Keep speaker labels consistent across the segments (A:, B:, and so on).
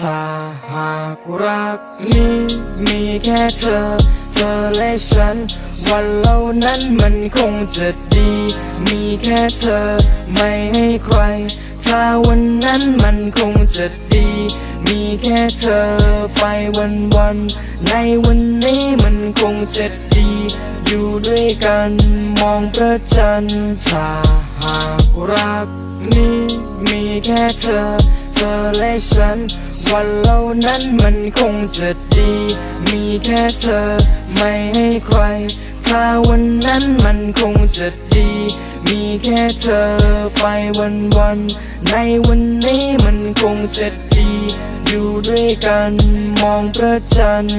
A: ถ้าหากรักนี้มีแค่เธอ เธอและฉัน วันเหล่านั้นมันคงจะดี มีแค่เธอไม่ให้ใคร ถ้าวันนั้นมันคงจะดี มีแค่เธอไปวันวันๆในวันนี้มันคงจะดี อยู่ด้วยกันมองพระจันทร์ถ้าหากรัก นี้มีแค่เธอ เธอและฉัน วันเหล่านั้นมันคงจะดี มีแค่เธอ ไม่ให้ใคร ถ้าวันนั้นมันคงจะดี มีแค่เธอไปวันวันๆในวันนี้มันคงจะดี อยู่ด้วยกันมองพระจันทร์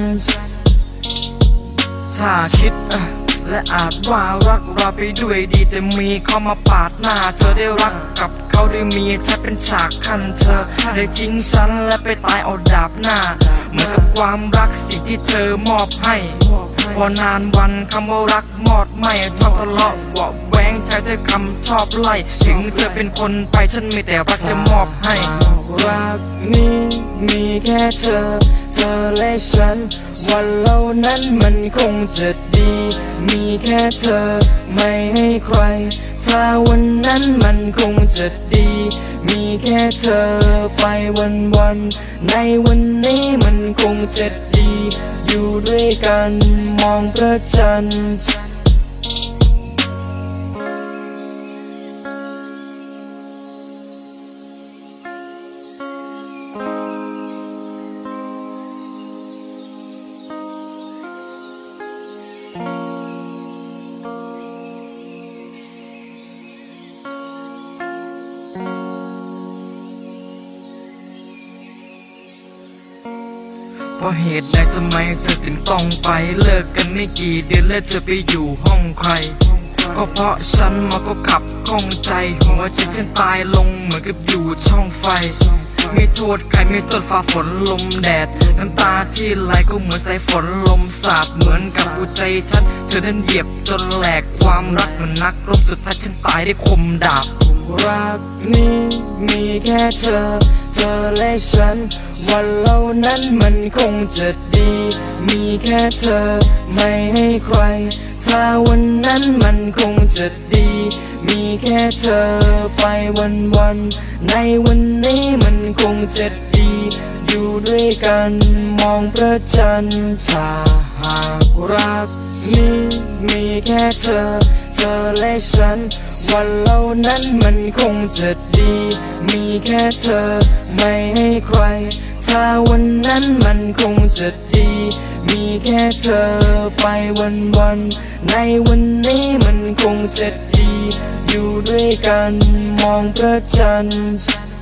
A: ถ้าคิดอะ และอาจว่ารักเราไปด้วยดีแต่มีเข้ามาปาดหน้า เธอได้รักกับเขาได้มีฉันเป็นฉากขั้นเธอได้ทิ้งฉันและไปตายเอาดาบหน้า เหมือนกับความรักสิ่งที่เธอมอบให้ พอนานวันคำว่ารักมอดไม่ชอบทะเลาะเบาะแวงใช้แต่คำชอบไล่ถึงเธอเป็นคนไปฉันมีแต่รักจะมอบให้รักนี้มีแค่เธอ เธอและฉัน วันเหล่านั้นมันคงจะดี มีแค่เธอไม่ให้ใคร ถ้าวันนั้นมันคงจะดี มีแค่เธอไปวันวัน ในวันนี้มันคงจะดี อยู่ด้วยกัน มองพระจันทร์ เพราะเหตุใดทำไมเธอถึงต้องไปเลิกกันไม่กี่เดือนแล้วเธอไปอยู่ห้องใคร ก็เพราะฉันมาก็ขับข้องใจหัวใจฉันตายลงเหมือนกับอยู่ช่องไฟ ม่โทษใครไม่โทษฟ้าฝนลมแดด น้ำตาที่ไหลก็เหมือนสายฝนลมสาดเหมือนกับหัวใจฉันเธอนั้นเหยียบจนแหลกความรักเหมือนนักรบสุดท้ายฉันตายได้วยคมดาบรักนี้มีแค่เธอ เธอและฉัน วันเหล่านั้นมันคงจะดี มีแค่เธอ ไม่ให้ใคร ถ้าวันนั้นมันคงจะดี มีแค่เธอไปวันวันๆในวันนี้มัน คงจะดี อยู่ด้วยกันมองพระจันทร์ถ้าหากรักนี้มีแค่เธอ เธอและฉัน วันเหล่านั้นมันคงจะดี มีแค่เธอไม่ให้ใคร ถ้าวันนั้นมันคงจะดี มีแค่เธอไปวันวัน ในวันนี้มันคงจะดี อยู่ด้วยกันมองพระจันทร์